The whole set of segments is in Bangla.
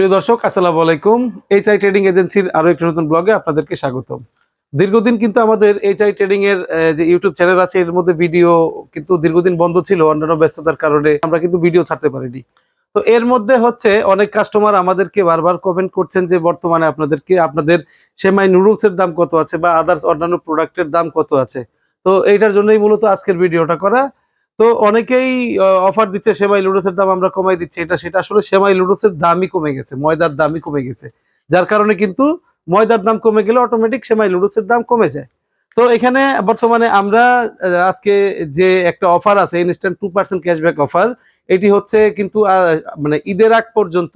প্রিয় দর্শক, আসসালামু আলাইকুম। এইচ আই ট্রেডিং এজেন্সির আরও একটি নতুন ব্লগে আপনাদেরকে স্বাগতম। দীর্ঘদিন কিন্তু আমাদের এইচ আই ট্রেডিং এর যে ইউটিউব চ্যানেল আছে, এর মধ্যে ভিডিও কিন্তু দীর্ঘদিন বন্ধ ছিল, অন্যান্য ব্যস্ততার কারণে আমরা কিন্তু ভিডিও ছাড়তে পারিনি। তো এর মধ্যে হচ্ছে, অনেক কাস্টমার আমাদেরকে বারবার কমেন্ট করছেন যে, বর্তমানে আপনাদেরকে, আপনাদের সেমাই নুডলস এর দাম কত আছে বা আদার্স অন্যান্য প্রোডাক্টের দাম কত আছে? তো এইটার জন্যই মূলত আজকের ভিডিওটা করা। তো অনেকেই অফার দিচ্ছে সেমাই লুডোসের দাম আমরা কমাই দিচ্ছি। এটা সেটা আসলে সেমাই লুডোসের দামই কমে গেছে, ময়দার দামই কমে গেছে। যার কারণে কিন্তু ময়দার দাম কমে গেলে অটোমেটিক সেমাই লুডোসের দাম কমে যায়। তো এখানে বর্তমানে আমরা আজকে যে একটা অফার আছে instant two percent cashback offer এটি হচ্ছে কিন্তু মানে ঈদের আগ পর্যন্ত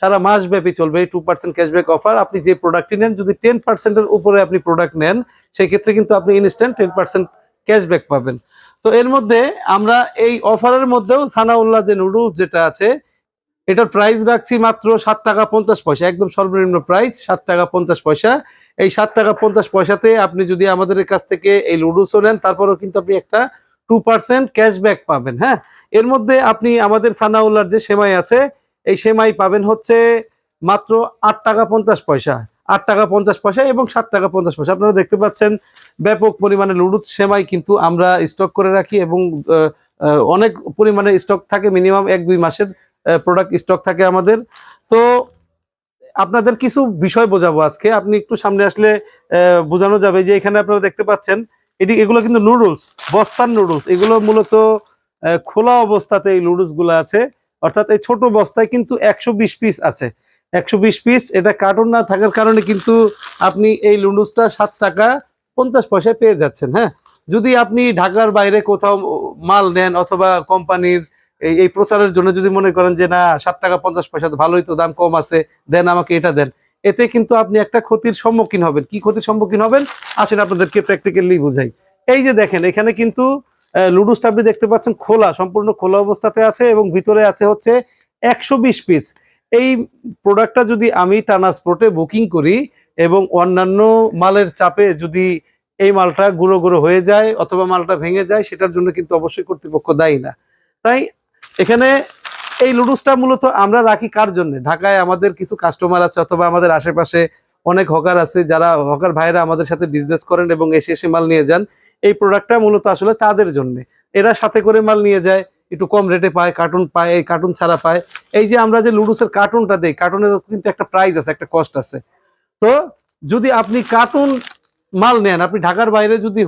সারা মাস ব্যাপী চলবে এই টু পার্সেন্ট ক্যাশব্যাক অফার আপনি যে প্রোডাক্টটি নেন, যদি টেন পার্সেন্টের উপরে আপনি প্রোডাক্ট নেন সেই ক্ষেত্রে কিন্তু আপনি ইনস্ট্যান্ট টেন পার্সেন্ট ক্যাশব্যাক পাবেন। তো এর মধ্যে আমরা এই অফারের মধ্যেও সানাউল্লাহ যে নুডলস যেটা আছে, এটার প্রাইস রাখছি মাত্র সাত টাকা পঞ্চাশ পয়সা, একদম সর্বনিম্ন প্রাইস সাত টাকা পঞ্চাশ পয়সা। এই সাত টাকা পঞ্চাশ পয়সাতে আপনি যদি আমাদের কাছ থেকে এই লুডুসও নেন, তারপরেও কিন্তু আপনি একটা টু পার্সেন্ট ক্যাশব্যাক পাবেন হ্যাঁ? এর মধ্যে আপনি আমাদের সানাউল্লার যে সেমাই আছে, এই সেমাই পাবেন হচ্ছে মাত্র আট টাকা পঞ্চাশ পয়সা। আট টাকা পঞ্চাশ পয়সা এবং সাত টাকা পঞ্চাশ পয়সা। আপনারা দেখতে পাচ্ছেন, ব্যাপক পরিমাণে লুডুস সেমাই কিন্তু আমরা স্টক করে রাখি এবং অনেক পরিমাণে স্টক থাকে মিনিমাম এক দুই মাসের প্রোডাক্ট স্টক থাকে আমাদের। তো আপনাদের কিছু বিষয় বোঝাবো আজকে। আপনি একটু সামনে আসলে বোঝানো যাবে যে এখানে আপনারা দেখতে পাচ্ছেন, এটি, এগুলো কিন্তু নুডলস বস্তার নুডলস এগুলো মূলত খোলা অবস্থাতে এই নুডলসগুলো আছে। অর্থাৎ এই ছোট বস্তায় কিন্তু একশো বিশ পিস আছে। একশো বিশ পিস এটা কার্টুন না থাকার কারণে কিন্তু আপনি এই নুডলসটা সাত টাকা পঞ্চাশ পয়সায় পেয়ে যাচ্ছেন হ্যাঁ? যদি আপনি ঢাকার বাইরে কোথাও মাল নেন অথবা কোম্পানির এই এই প্রচারের জন্য যদি মনে করেন যে, না, সাত টাকা পঞ্চাশ পয়সা ভালোই তো দাম কম আছে, দেন আমাকে এটা দেন। এতে কিন্তু আপনি একটা ক্ষতির সম্মুখীন হবেন। কি ক্ষতির সম্মুখীন হবেন? আসেন আপনাদেরকে প্র্যাকটিক্যালি বুঝাই। এই যে দেখেন, এখানে কিন্তু লুডুসটা আপনি দেখতে পাচ্ছেন খোলা, সম্পূর্ণ খোলা অবস্থাতে আছে এবং ভিতরে আছে হচ্ছে একশো বিশ পিস এই প্রোডাক্টটা যদি আমি ট্রান্সপোর্টে বুকিং করি এবং অন্যান্য মালের চাপে যদি এই মালটা গুঁড়ো গুঁড়ো হয়ে যায় অথবা মালটা ভেঙে যায়, সেটার জন্য কিন্তু অবশ্যই কর্তৃপক্ষ দায়ী না। তাই এখানে এই লুডুসটা মূলত আমরা রাখি কার জন্য? ঢাকায় আমাদের কিছু কাস্টমার আছে অথবা আমাদের আশেপাশে অনেক হকার আছে যারা হকার ভাইরা আমাদের সাথে বিজনেস করেন এবং এসে এসে মাল নিয়ে যান। এই প্রোডাক্টটা মূলত আসলে তাদের জন্য। এরা সাথে করে মাল নিয়ে যায়। একটু কম রেটে পায় কার্টুন পায়, এই কার্টুন ছাড়া পায়। এই যে আমরা যে লুডুসের কার্টুনটা দেই কার্টুনের কিন্তু একটা প্রাইস আছে, একটা কস্ট আছে। তো যদি আপনি কার্টুন মাল নেন, আপনি ঢাকার বাইরে যদি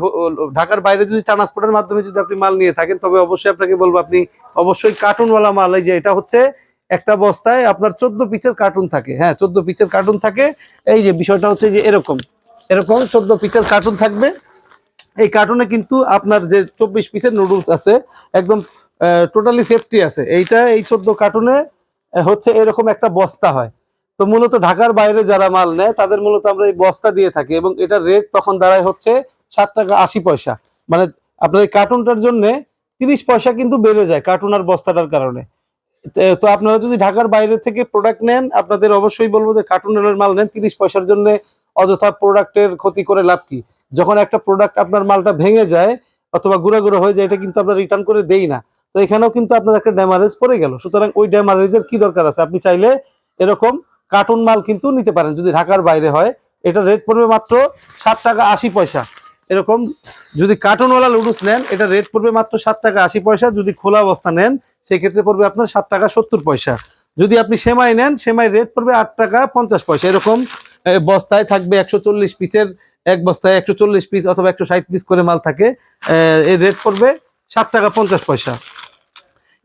ঢাকার বাইরে যদি ট্রান্সপোর্টের মাধ্যমে যদি আপনি মাল নিয়ে থাকেন, তবে অবশ্যই আপনাকে বলব, আপনি অবশ্যই কার্টুনওয়ালা মাল, এই যে এটা হচ্ছে একটা বস্তায় আপনার চোদ্দ পিচের কার্টুন থাকে। হ্যাঁ চোদ্দ পিচের কার্টুন থাকে। এই যে বিষয়টা হচ্ছে যে এরকম। এরকম চোদ্দ পিচের কার্টুন থাকবে। এই কার্টুনে কিন্তু আপনার যে চব্বিশ পিসের নুডলস আছে, একদম টোটালি সেফটি আছে। এইটা, এই চোদ্দ কার্টুনে হচ্ছে এরকম একটা বস্তা হয়। তো মূলত ঢাকার বাইরে যারা মাল নেয়, তাদের মূলত আমরা এই বস্তা দিয়ে থাকি এবং এটার রেট তখন দাঁড়ায় হচ্ছে সাত টাকা আশি পয়সা। মানে আপনার এই কার্টুনটার জন্য তিরিশ পয়সা কিন্তু বেড়ে যায় কার্টুন আর বস্তাটার কারণে। তো আপনারা যদি ঢাকার বাইরে থেকে প্রোডাক্ট নেন, আপনাদের অবশ্যই বলব যে কার্টুনের মাল নেন, তিরিশ পয়সার জন্য অযথা প্রোডাক্টের ক্ষতি করে লাভ কি? যখন একটা প্রোডাক্ট আপনার মালটা ভেঙে যায় অথবা গুঁড়া গুঁড়ো হয়ে যায়, এটা কিন্তু আমরা রিটার্ন করে দেই না। তো এখানেও কিন্তু আপনার একটা ড্যামারেজ পড়ে গেল। সুতরাং ওই ড্যামারেজের কি দরকার আছে? আপনি চাইলে এরকম কার্টুন মাল কিন্তু নিতে পারেন। যদি ঢাকার বাইরে হয়, এটা রেট পড়বে মাত্র সাত টাকা আশি পয়সা। এরকম যদি কার্টুনওয়ালা লুডুস নেন, এটা রেট পড়বে মাত্র সাত টাকা আশি পয়সা। যদি খোলা অবস্থা নেন, সেক্ষেত্রে পড়বে আপনার সাত টাকা সত্তর পয়সা। যদি আপনি সেমাই নেন, সেমাই রেট পড়বে আট টাকা পঞ্চাশ পয়সা। এরকম বস্তায় থাকবে একশো চল্লিশ পিসের এক বস্তায় একশো চল্লিশ পিস অথবা একশো ষাট পিস করে মাল থাকে। এর রেট পড়বে সাত টাকা পঞ্চাশ পয়সা।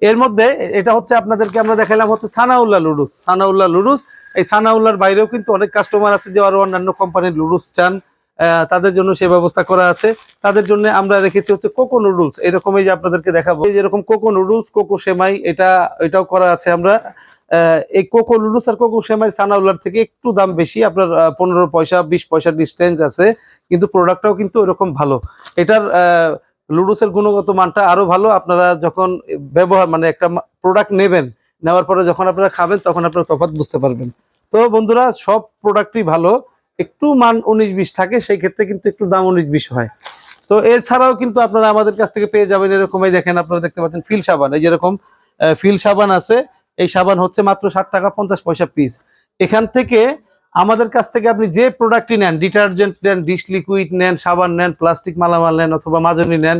এর মধ্যে এটা হচ্ছে আপনাদেরকে আমরা দেখালাম হচ্ছে সানাউল্লাহ লুডুস। সানাউল্লাহ লুডুস, এই সানাউল্লার বাইরেও কিন্তু অনেক কাস্টমার আছে যে আরও অন্যান্য কোম্পানির লুডুস চান। তাদের জন্য সে ব্যবস্থা করা আছে। তাদের জন্য আমরা রেখেছি হচ্ছে কোকো নুডলস। এরকমই যে আপনাদেরকে দেখাবো। যেরকম কোকো নুডলস, কোকো সেমাই, এটা, এটাও করা আছে আমরা। এই কোকো নুডলস আর কোকো সেমাই সানাউল্লার থেকে একটু দাম বেশি। আপনার পনেরো পয়সা, বিশ পয়সা ডিস্টেন্স আছে। কিন্তু প্রোডাক্টটাও কিন্তু ওরকম ভালো। এটার লুডুসের গুণগত মানটা আরও ভালো। আপনারা যখন ব্যবহার মানে একটা প্রোডাক্ট নেবেন, নেওয়ার পরে যখন আপনারা খাবেন, তখন আপনারা তফাৎ বুঝতে পারবেন। তো বন্ধুরা, সব প্রোডাক্টই ভালো। একটু মান উনিশ বিশ থাকে, সেই ক্ষেত্রে কিন্তু একটু দাম উনিশ বিশ হয়। তো এছাড়াও কিন্তু আপনারা আমাদের কাছ থেকে পেয়ে যাবেন এরকম এই দেখেন, আপনারা দেখতে পাচ্ছেন ফিল সাবান। এই যেরকম ফিল সাবান আছে এই সাবান হচ্ছে মাত্র ষাট টাকা পঞ্চাশ পয়সা পিস এখান থেকে আমাদের কাছ থেকে আপনি যে প্রোডাক্টই নেন ডিটারজেন্ট নেন ডিশ লিকুইড নেন, সাবান নেন প্লাস্টিক মালামাল নেন, অথবা মাজনি নেন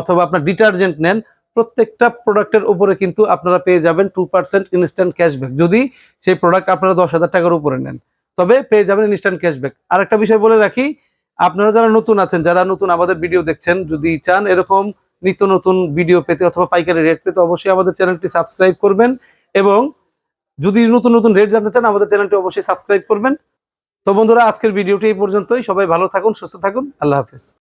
অথবা আপনার ডিটারজেন্ট নেন, প্রত্যেকটা প্রোডাক্টের উপরে কিন্তু আপনারা পেয়ে যাবেন টু পার্সেন্ট ইনস্ট্যান্ট ক্যাশব্যাক যদি সেই প্রোডাক্ট আপনারা দশ হাজার টাকার উপরে নেন, তবে পেয়ে যাবেন ইনস্ট্যান্ট ক্যাশব্যাক আর একটা বিষয় বলে রাখি, আপনারা যারা নতুন আছেন, যারা নতুন আমাদের ভিডিও দেখছেন, যদি চান এরকম নিত্য নতুন ভিডিও পেতে অথবা পাইকারি রেট পেতে, অবশ্যই আমাদের চ্যানেলটি সাবস্ক্রাইব করবেন। এবং যদি নতুন নতুন রেট জানতে চান, আমাদের চ্যানেলটি অবশ্যই সাবস্ক্রাইব করবেন। তো বন্ধুরা, আজকের ভিডিওটি এই পর্যন্তই। সবাই ভালো থাকুন, সুস্থ থাকুন। আল্লাহ হাফেজ।